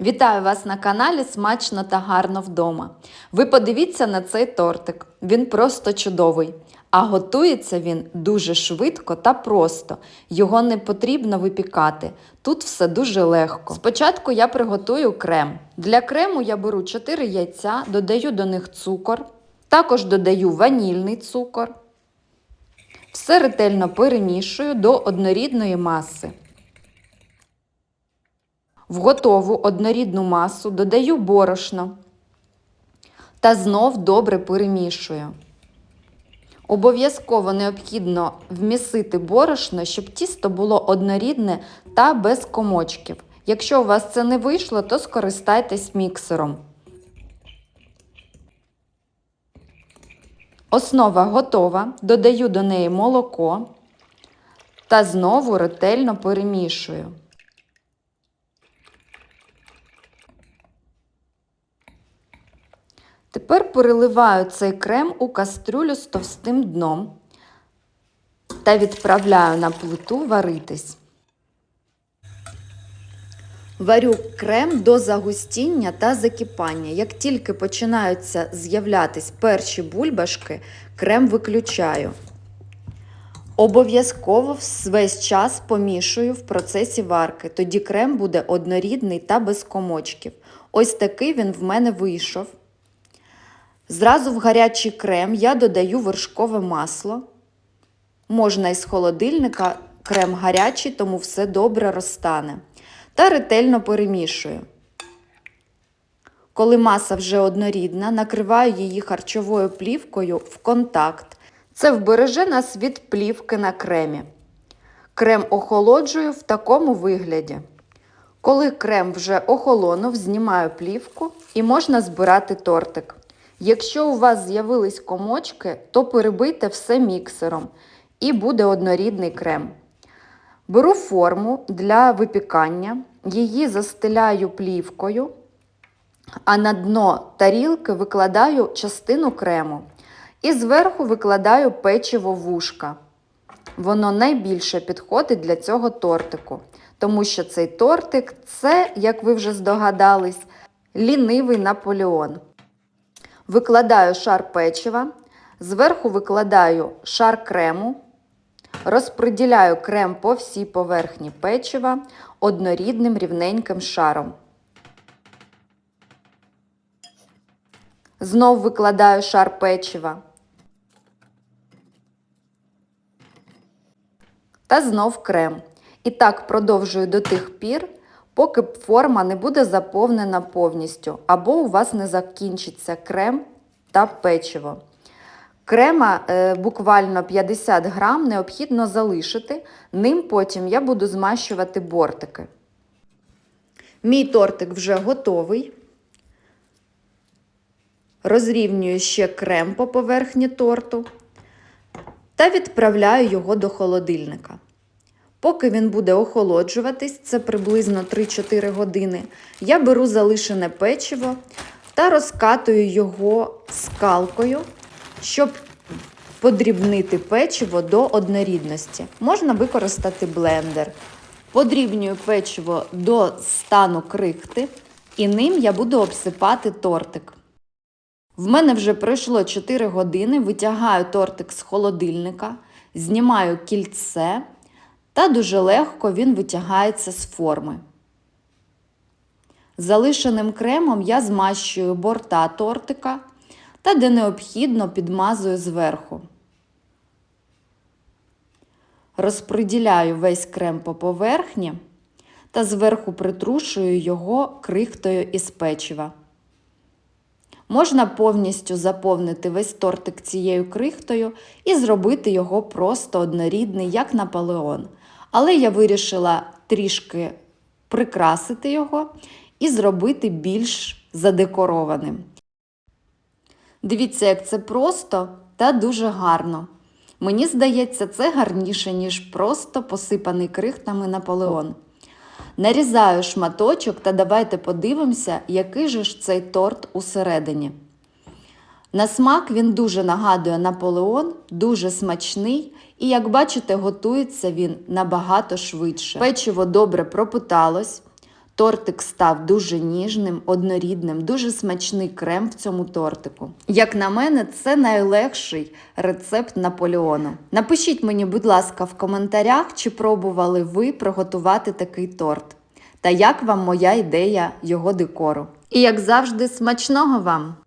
Вітаю вас на каналі Смачно та гарно вдома. Ви подивіться на цей тортик. Він просто чудовий. А готується він дуже швидко та просто. Його не потрібно випікати. Тут все дуже легко. Спочатку я приготую крем. Для крему я беру 4 яйця, додаю до них цукор, також додаю ванільний цукор. Все ретельно перемішую до однорідної маси. В готову однорідну масу додаю борошно та знов добре перемішую. Обов'язково необхідно вмісити борошно, щоб тісто було однорідне та без комочків. Якщо у вас це не вийшло, то скористайтесь міксером. Основа готова. Додаю до неї молоко та знову ретельно перемішую. Тепер переливаю цей крем у кастрюлю з товстим дном та відправляю на плиту варитись. Варю крем до загустіння та закипання. Як тільки починаються з'являтись перші бульбашки, крем виключаю. Обов'язково весь час помішую в процесі варки, тоді крем буде однорідний та без комочків. Ось такий він в мене вийшов. Зразу в гарячий крем я додаю вершкове масло. Можна із холодильника, крем гарячий, тому все добре розтане. Та ретельно перемішую. Коли маса вже однорідна, накриваю її харчовою плівкою в контакт. Це вбереже нас від плівки на кремі. Крем охолоджую в такому вигляді. Коли крем вже охолонув, знімаю плівку і можна збирати тортик. Якщо у вас з'явились комочки, то перебийте все міксером і буде однорідний крем. Беру форму для випікання, її застеляю плівкою, а на дно тарілки викладаю частину крему і зверху викладаю печиво вушка. Воно найбільше підходить для цього тортику, тому що цей тортик це, як ви вже здогадались, лінивий Наполеон. Викладаю шар печива, зверху викладаю шар крему, розподіляю крем по всій поверхні печива однорідним рівненьким шаром. Знов викладаю шар печива. Та знов крем. І так продовжую до тих пір, поки форма не буде заповнена повністю, або у вас не закінчиться крем та печиво. Крема е, буквально 50 грам необхідно залишити, ним потім я буду змащувати бортики. Мій тортик вже готовий. Розрівнюю ще крем по поверхні торту та відправляю його до холодильника. Поки він буде охолоджуватись, це приблизно 3-4 години, я беру залишене печиво та розкатую його скалкою, щоб подрібнити печиво до однорідності. Можна використати блендер. Подрібнюю печиво до стану крихти, і ним я буду обсипати тортик. В мене вже пройшло 4 години, витягаю тортик з холодильника, знімаю кільце та дуже легко він витягається з форми. Залишеним кремом я змащую борта тортика та, де необхідно, підмазую зверху. Розподіляю весь крем по поверхні та зверху притрушую його крихтою із печива. Можна повністю заповнити весь тортик цією крихтою і зробити його просто однорідний, як Наполеон. Але я вирішила трішки прикрасити його і зробити більш задекорованим. Дивіться, як це просто та дуже гарно. Мені здається, це гарніше, ніж просто посипаний крихтами Наполеон. Нарізаю шматочок та давайте подивимося, який же ж цей торт усередині. На смак він дуже нагадує Наполеон, дуже смачний і, як бачите, готується він набагато швидше. Печиво добре пропиталось, Тортик став дуже ніжним, однорідним, дуже смачний крем в цьому тортику. Як на мене, це найлегший рецепт Наполеону. Напишіть мені, будь ласка, в коментарях, чи пробували ви приготувати такий торт. Та як вам моя ідея його декору. І як завжди, смачного вам!